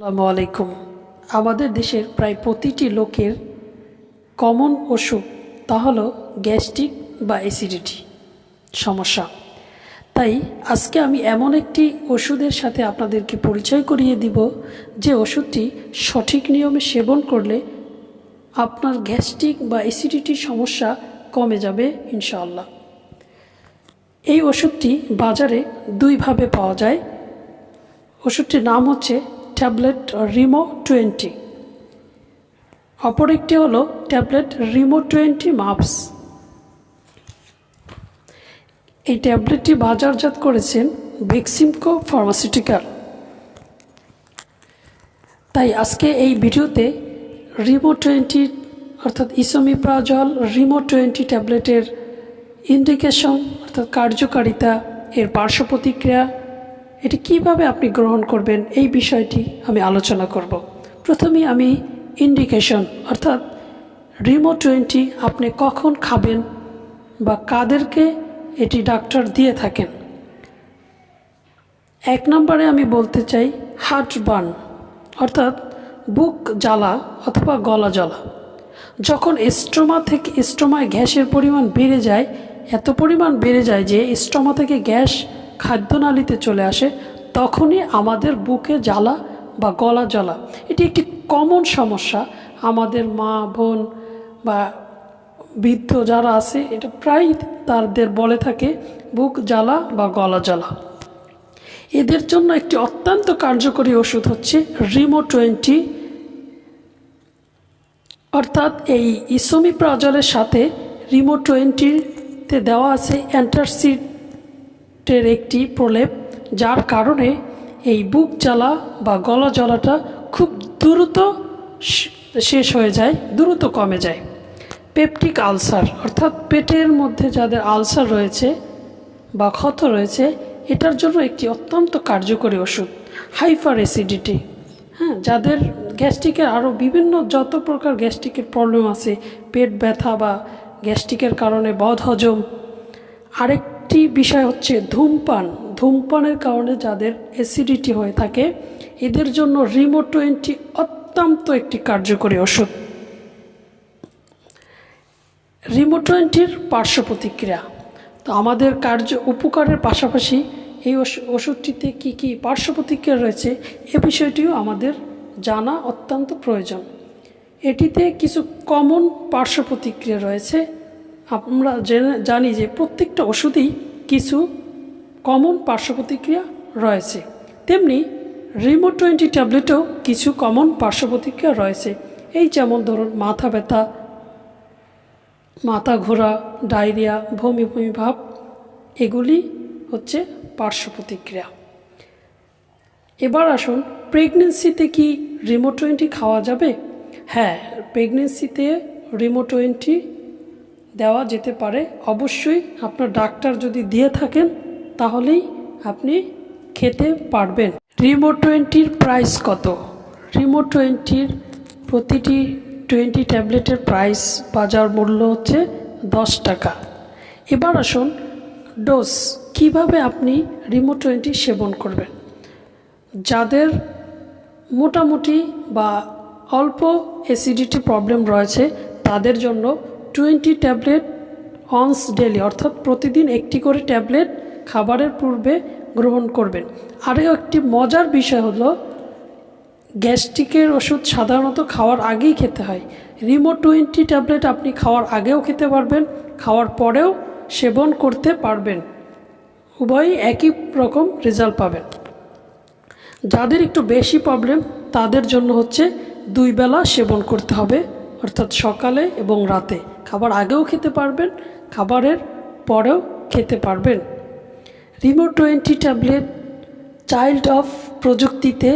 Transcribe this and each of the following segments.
আসসালামু আলাইকুম। আমাদের দেশের প্রায় প্রতিটি লোকের কমন অসুখ তা হলো গ্যাস্ট্রিক বা অ্যাসিডিটি সমস্যা। তাই আজকে আমি এমন একটি ওষুধের সাথে আপনাদেরকে পরিচয় করিয়ে দিব যে ওষুধটি সঠিক নিয়মে সেবন করলে আপনার গ্যাস্ট্রিক বা অ্যাসিডিটির সমস্যা কমে যাবে ইনশাআল্লাহ। এই ওষুধটি বাজারে দুইভাবে পাওয়া যায়। ওষুধটির নাম হচ্ছে ট্যাবলেট রিমো টোয়েন্টি। অপর একটি হলো ট্যাবলেট রিমো টোয়েন্টি মাপস। এই ট্যাবলেটটি বাজারজাত করেছেন বেক্সিমকো ফার্মাসিউটিক্যাল। তাই আজকে এই ভিডিওতে রিমো টোয়েন্টি অর্থাৎ ইসোমিপ্রাজল রিমো টোয়েন্টি ট্যাবলেটের ইন্ডিকেশন অর্থাৎ কার্যকারিতা, এর পার্শ্ব প্রতিক্রিয়া এটি কীভাবে আপনি গ্রহণ করবেন? এই বিষয়টি আমি আলোচনা করব। প্রথমে আমি ইন্ডিকেশন অর্থাৎ রিমো টোয়েন্টি আপনি কখন খাবেন বা কাদেরকে এটি ডাক্তার দিয়ে থাকেন। এক নম্বরে আমি বলতে চাই হার্ট বার্ন অর্থাৎ বুক জ্বালা অথবা গলা জ্বালা। যখন স্ট্রোমা থেকে স্ট্রোমায় গ্যাসের পরিমাণ বেড়ে যায়, এত পরিমাণ বেড়ে যায় যে স্ট্রোমা থেকে গ্যাস খাদ্যনালীতে চলে আসে, তখনই আমাদের বুকে জ্বালা বা গলা জ্বালা। এটি একটি কমন সমস্যা। আমাদের মা, বোন বা বৃদ্ধ যারা আছে, এটা প্রায় তাদের বলে থাকে, বুক জ্বালা বা গলা জ্বালা। এদের জন্য একটি অত্যন্ত কার্যকরী ওষুধ হচ্ছে রিমো টোয়েন্টি অর্থাৎ এই ইসোমিপ্রাজলের সাথে রিমো টোয়েন্টিতে দেওয়া আছে অ্যান্টারসিটের একটি প্রলেপ, যার কারণে এই বুক জ্বালা বা গলা জ্বালাটা খুব দ্রুত শেষ হয়ে যায়, দ্রুত কমে যায়। পেপটিক আলসার, অর্থাৎ পেটের মধ্যে যাদের আলসার রয়েছে বা ক্ষত রয়েছে, এটার জন্য একটি অত্যন্ত কার্যকরী ওষুধ, হাইফার অ্যাসিডিটি। হ্যাঁ যাদের গ্যাস্ট্রিকের আরও বিভিন্ন যত প্রকার গ্যাস্ট্রিকের প্রবলেম আছে, পেট ব্যথা বা গ্যাস্ট্রিকের কারণে বদহজম আরেকটি বিষয় হচ্ছে ধূমপান। ধূমপানের কারণে যাদের অ্যাসিডিটি হয়ে থাকে, এদের জন্য রিমো টোয়েন্টি অত্যন্ত একটি কার্যকরী ওষুধ। রিমো টোয়েন্টির পার্শ্ব প্রতিক্রিয়া। তো আমাদের কার্য উপকারের পাশাপাশি এই ওষুধটিতে কি কি পার্শ্ব প্রতিক্রিয়া রয়েছে, এ বিষয়টিও আমাদের জানা অত্যন্ত প্রয়োজন। এটিতে কিছু কমন পার্শ্ব প্রতিক্রিয়া রয়েছে আমরা জেনে যে প্রত্যেকটা ওষুধেই কিছু কমন পার্শ্ব প্রতিক্রিয়া রয়েছে। তেমনি রিমো টোয়েন্টি ট্যাবলেটেও কিছু কমন পার্শ্ব প্রতিক্রিয়া রয়েছে। এই যেমন ধরুন, মাথা ব্যথা, মাথা ঘোরা, ডায়রিয়া, বমি বমি ভাব, এগুলি হচ্ছে পার্শ্ব প্রতিক্রিয়া এবার আসুন প্রেগনেন্সিতে কি রিমো টোয়েন্টি খাওয়া যাবে? হ্যাঁ প্রেগনেন্সিতে রিমো টোয়েন্টি দেওয়া যেতে পারে। অবশ্যই আপনার ডাক্তার যদি দিয়ে থাকেন, তাহলেই আপনি খেতে পারবেন। রিমো টোয়েন্টির প্রাইস কত? রিমো টোয়েন্টির প্রতিটি টোয়েন্টি ট্যাবলেটের প্রাইস বাজার মূল্য হচ্ছে দশ টাকা। এবার আসুন ডোজ। কীভাবে আপনি রিমো টোয়েন্টি সেবন করবেন? যাদের মোটামুটি বা অল্প অ্যাসিডিটি প্রবলেম রয়েছে, তাদের জন্য টোয়েন্টি ট্যাবলেট অনস ডেলি, অর্থাৎ প্রতিদিন একটি করে ট্যাবলেট খাবারের পূর্বে গ্রহণ করবেন। আরও একটি মজার বিষয় হলো, গ্যাস্ট্রিকের ওষুধ সাধারণত খাওয়ার আগেই খেতে হয়। রিমো টোয়েন্টি ট্যাবলেট আপনি খাওয়ার আগেও খেতে পারবেন, খাওয়ার পরেও সেবন করতে পারবেন। উভয়ই একই রকম রেজাল্ট পাবেন। যাদের একটু বেশি প্রবলেম, তাদের জন্য হচ্ছে দুই বেলা সেবন করতে হবে, অর্থাৎ সকালে এবং রাতে। খাবার আগেও খেতে পারবেন, খাবারের পরেও খেতে পারবেন। Rimo twenty tablet child of প্রযুক্তিতে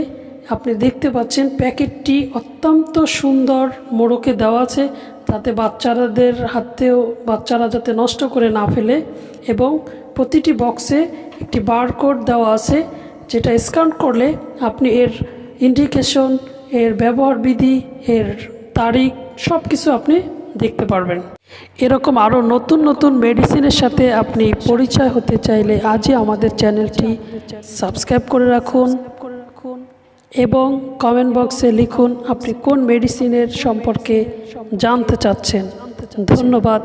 আপনি দেখতে পাচ্ছেন প্যাকেটটি অত্যন্ত সুন্দর মোড়কে দেওয়া আছে যাতে বাচ্চারাদের হাতেও, বাচ্চারা যাতে নষ্ট করে না ফেলে এবং প্রতিটি বক্সে একটি বারকোড দেওয়া আছে, যেটা স্ক্যান করলে আপনি এর ইন্ডিকেশন এর ব্যবহার বিধি এর তারিখ সব কিছু আপনি দেখতে পারবেন। এরকম আরও নতুন নতুন মেডিসিনের সাথে আপনি পরিচয় হতে চাইলে আজই আমাদের চ্যানেলটি সাবস্ক্রাইব করে রাখুন এবং কমেন্ট বক্সে লিখুন আপনি কোন মেডিসিনের সম্পর্কে জানতে চাচ্ছেন। ধন্যবাদ।